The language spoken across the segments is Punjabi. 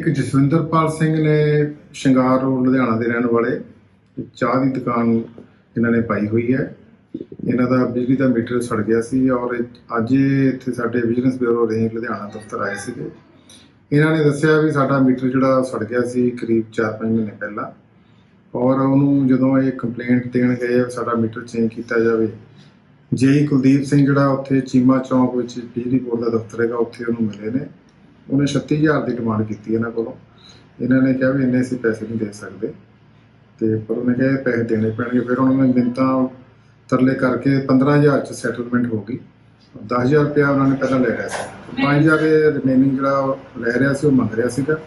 ਇੱਕ ਜਸਵਿੰਦਰਪਾਲ ਸਿੰਘ ਨੇ ਸ਼ਿੰਗਾਰ ਰੋਡ ਲੁਧਿਆਣਾ ਦੇ ਰਹਿਣ ਵਾਲੇ ਚਾਹ ਦੀ ਦੁਕਾਨ ਇਹਨਾਂ ਨੇ ਪਾਈ ਹੋਈ ਹੈ। ਇਹਨਾਂ ਦਾ ਬਿਜਲੀ ਦਾ ਮੀਟਰ ਸੜ ਗਿਆ ਸੀ ਔਰ ਅੱਜ ਇੱਥੇ ਸਾਡੇ ਵਿਜੀਲੈਂਸ ਬਿਊਰੋ ਰੇਂਜ ਲੁਧਿਆਣਾ ਦਫ਼ਤਰ ਆਏ ਸੀਗੇ। ਇਹਨਾਂ ਨੇ ਦੱਸਿਆ ਵੀ ਸਾਡਾ ਮੀਟਰ ਜਿਹੜਾ ਸੜ ਗਿਆ ਸੀ ਕਰੀਬ 4-5 ਮਹੀਨੇ ਪਹਿਲਾਂ ਔਰ ਉਹਨੂੰ ਜਦੋਂ ਇਹ ਕੰਪਲੇਂਟ ਦੇਣ ਗਏ ਸਾਡਾ ਮੀਟਰ ਚੇਂਜ ਕੀਤਾ ਜਾਵੇ, ਜੇਈ ਕੁਲਦੀਪ ਸਿੰਘ ਜਿਹੜਾ ਉੱਥੇ ਚੀਮਾ ਚੌਂਕ ਵਿੱਚ ਬਿਜਲੀ ਬੋਰਡ ਦਾ ਦਫ਼ਤਰ ਹੈਗਾ, ਉੱਥੇ ਉਹਨੂੰ ਮਿਲੇ ਨੇ। ਉਹਨੇ 36000 ਦੀ ਡਿਮਾਂਡ ਕੀਤੀ ਇਹਨਾਂ ਕੋਲੋਂ। ਇਹਨਾਂ ਨੇ ਕਿਹਾ ਵੀ ਇੰਨੇ ਅਸੀਂ ਪੈਸੇ ਨਹੀਂ ਦੇ ਸਕਦੇ। ਤੇ ਪਰ ਉਹਨੇ ਕਿਹਾ ਪੈਸੇ ਦੇਣੇ ਪੈਣਗੇ। ਫਿਰ ਉਹਨਾਂ ਨੇ ਮਿੰਤਾਂ ਤਰਲੇ ਕਰਕੇ 15000 ਚ ਸੈਟਲਮੈਂਟ ਹੋ ਗਈ। 10000 ਰੁਪਇਆ ਉਹਨਾਂ ਨੇ ਪਹਿਲਾਂ ਲੈ ਲਿਆ ਸੀ। 5000 ਦੇ ਰਿਮੇਨਿੰਗ ਜਿਹੜਾ ਲੈ ਰਿਹਾ ਸੀ, ਉਹ ਮੰਗ ਰਿਹਾ ਸੀਗਾ।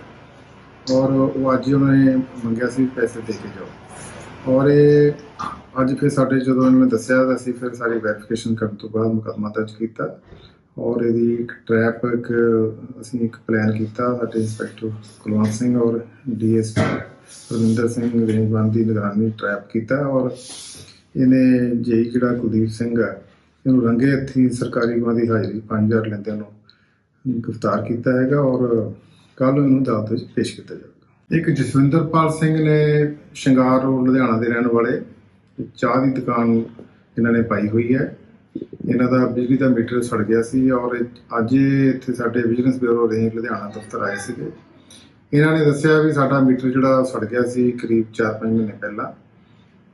ਔਰ ਉਹ ਅੱਜ ਹੀ ਉਹਨਾਂ ਨੇ ਮੰਗਿਆ ਸੀ ਪੈਸੇ ਦੇ ਕੇ ਜਾਓ। ਔਰ ਇਹ ਅੱਜ ਫਿਰ ਸਾਡੇ ਜਦੋਂ ਇਹਨਾਂ ਨੇ ਦੱਸਿਆ ਤਾਂ ਅਸੀਂ ਫਿਰ ਸਾਰੀ ਵੈਰੀਫਿਕੇਸ਼ਨ ਕਰਨ ਤੋਂ ਬਾਅਦ ਮੁਕੱਦਮਾ ਦਰਜ ਕੀਤਾ। ਔਰ ਇਹਦੀ ਇੱਕ ਟਰੈਪ ਇੱਕ ਅਸੀਂ ਇੱਕ ਪਲਾਨ ਕੀਤਾ ਸਾਡੇ ਇੰਸਪੈਕਟਰ ਕੁਲਵੰਤ ਸਿੰਘ ਔਰ ਡੀਐਸਪੀ ਰਵਿੰਦਰ ਸਿੰਘ ਰੇਂਜਵਾਨ ਦੀ ਨਿਗਰਾਨੀ ਟਰੈਪ ਕੀਤਾ ਔਰ ਇਹਨੇ ਜੇਈ ਜਿਹੜਾ ਕੁਲਦੀਪ ਸਿੰਘ ਹੈ, ਇਹਨੂੰ ਰੰਗੇ ਹੱਥੀਂ ਸਰਕਾਰੀ ਗਵਾਹ ਦੀ ਹਾਜ਼ਰੀ 5000 ਲੈਂਦਿਆਂ ਨੂੰ ਗ੍ਰਿਫਤਾਰ ਕੀਤਾ ਹੈਗਾ ਔਰ ਕੱਲ ਇਹਨੂੰ ਅਦਾਲਤ ਵਿੱਚ ਪੇਸ਼ ਕੀਤਾ ਜਾਵੇਗਾ। ਇੱਕ ਜਸਵਿੰਦਰਪਾਲ ਸਿੰਘ ਨੇ ਸ਼ਿੰਗਾਰ ਰੋਡ ਲੁਧਿਆਣਾ ਦੇ ਰਹਿਣ ਵਾਲੇ, ਚਾਹ ਦੀ ਦੁਕਾਨ ਇਹਨਾਂ ਨੇ ਪਾਈ ਹੋਈ ਹੈ। ਇਹਨਾਂ ਦਾ ਬਿਜਲੀ ਦਾ ਮੀਟਰ ਸੜ ਗਿਆ ਸੀ ਔਰ ਅੱਜ ਇਹ ਇੱਥੇ ਸਾਡੇ ਵਿਜੀਲੈਂਸ ਬਿਊਰੋ ਰੇਂਜ ਲੁਧਿਆਣਾ ਦਫ਼ਤਰ ਆਏ ਸੀਗੇ। ਇਹਨਾਂ ਨੇ ਦੱਸਿਆ ਵੀ ਸਾਡਾ ਮੀਟਰ ਜਿਹੜਾ ਸੜ ਗਿਆ ਸੀ ਕਰੀਬ 4-5 ਮਹੀਨੇ ਪਹਿਲਾਂ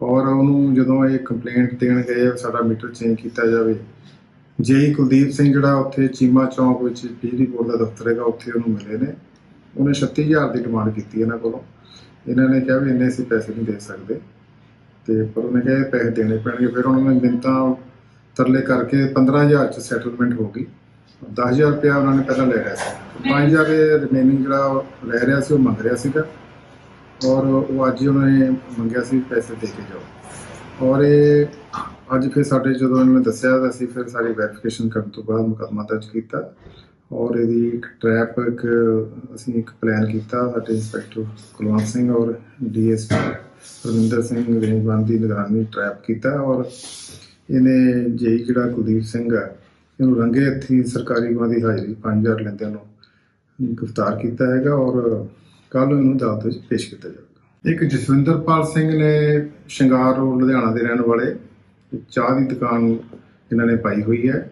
ਔਰ ਉਹਨੂੰ ਜਦੋਂ ਇਹ ਕੰਪਲੇਂਟ ਦੇਣ ਗਏ ਸਾਡਾ ਮੀਟਰ ਚੇਂਜ ਕੀਤਾ ਜਾਵੇ, ਜੇਈ ਕੁਲਦੀਪ ਸਿੰਘ ਜਿਹੜਾ ਉੱਥੇ ਚੀਮਾ ਚੌਂਕ ਵਿੱਚ ਬਿਜਲੀ ਬੋਰਡ ਦਾ ਦਫ਼ਤਰ ਹੈਗਾ, ਉੱਥੇ ਉਹਨੂੰ ਮਿਲੇ ਨੇ। ਉਹਨੇ 36000 ਦੀ ਡਿਮਾਂਡ ਕੀਤੀ ਇਹਨਾਂ ਕੋਲੋਂ। ਇਹਨਾਂ ਨੇ ਕਿਹਾ ਵੀ ਇੰਨੇ ਅਸੀਂ ਪੈਸੇ ਨਹੀਂ ਦੇ ਸਕਦੇ। ਤੇ ਪਰ ਉਹਨੇ ਕਿਹਾ ਪੈਸੇ ਦੇਣੇ ਪੈਣਗੇ। ਫਿਰ ਉਹਨਾਂ ਨੇ ਮਿੰਤਾਂ ਤਰਲੇ ਕਰਕੇ 15000 ਚ ਸੈਟਲਮੈਂਟ ਹੋ ਗਈ। 10000 ਰੁਪਇਆ ਉਹਨਾਂ ਨੇ ਪਹਿਲਾਂ ਲੈ ਲਿਆ ਸੀ। 5000 ਦੇ ਰਿਮੇਨਿੰਗ ਜਿਹੜਾ ਲੈ ਰਿਹਾ ਸੀ ਉਹ ਮੰਗ ਰਿਹਾ ਸੀਗਾ। ਔਰ ਉਹ ਅੱਜ ਉਹਨਾਂ ਨੇ ਮੰਗਿਆ ਸੀ ਪੈਸੇ ਦੇ ਕੇ ਜਾਓ। ਔਰ ਇਹ ਅੱਜ ਫਿਰ ਸਾਡੇ ਜਦੋਂ ਇਹਨਾਂ ਨੇ ਦੱਸਿਆ ਤਾਂ ਅਸੀਂ ਫਿਰ ਸਾਰੀ ਵੈਰੀਫਿਕੇਸ਼ਨ ਕਰਨ ਤੋਂ ਬਾਅਦ ਮੁਕੱਦਮਾ ਦਰਜ ਕੀਤਾ। ਔਰ ਇਹਦੀ ਇੱਕ ਟਰੈਪ ਇੱਕ ਅਸੀਂ ਇੱਕ ਪਲਾਨ ਕੀਤਾ ਸਾਡੇ ਇੰਸਪੈਕਟਰ ਕੁਲਵੰਤ ਸਿੰਘ ਔਰ ਡੀਐਸਪੀ ਰਵਿੰਦਰ ਸਿੰਘ ਰੇਂਜਵਾਨ ਦੀ ਨਿਗਰਾਨੀ ਟਰੈਪ ਕੀਤਾ। ਔਰ ਇਹਨੇ ਜੇਈ ਜਿਹੜਾ ਕੁਲਦੀਪ ਸਿੰਘ ਹੈ, ਇਹਨੂੰ ਰੰਗੇ ਹੱਥੀਂ ਸਰਕਾਰੀ ਗਵਾਹ ਦੀ ਹਾਜ਼ਰੀ 5000 ਲੈਂਦਿਆਂ ਨੂੰ ਗ੍ਰਿਫਤਾਰ ਕੀਤਾ ਹੈਗਾ ਔਰ ਕੱਲ ਇਹਨੂੰ ਅਦਾਲਤ ਵਿੱਚ ਪੇਸ਼ ਕੀਤਾ ਜਾਵੇਗਾ। ਇੱਕ ਜਸਵਿੰਦਰਪਾਲ ਸਿੰਘ ਨੇ ਸ਼ਿੰਗਾਰ ਰੋਡ ਲੁਧਿਆਣਾ ਦੇ ਰਹਿਣ ਵਾਲੇ, ਚਾਹ ਦੀ ਦੁਕਾਨ ਇਹਨਾਂ ਨੇ ਪਾਈ ਹੋਈ ਹੈ।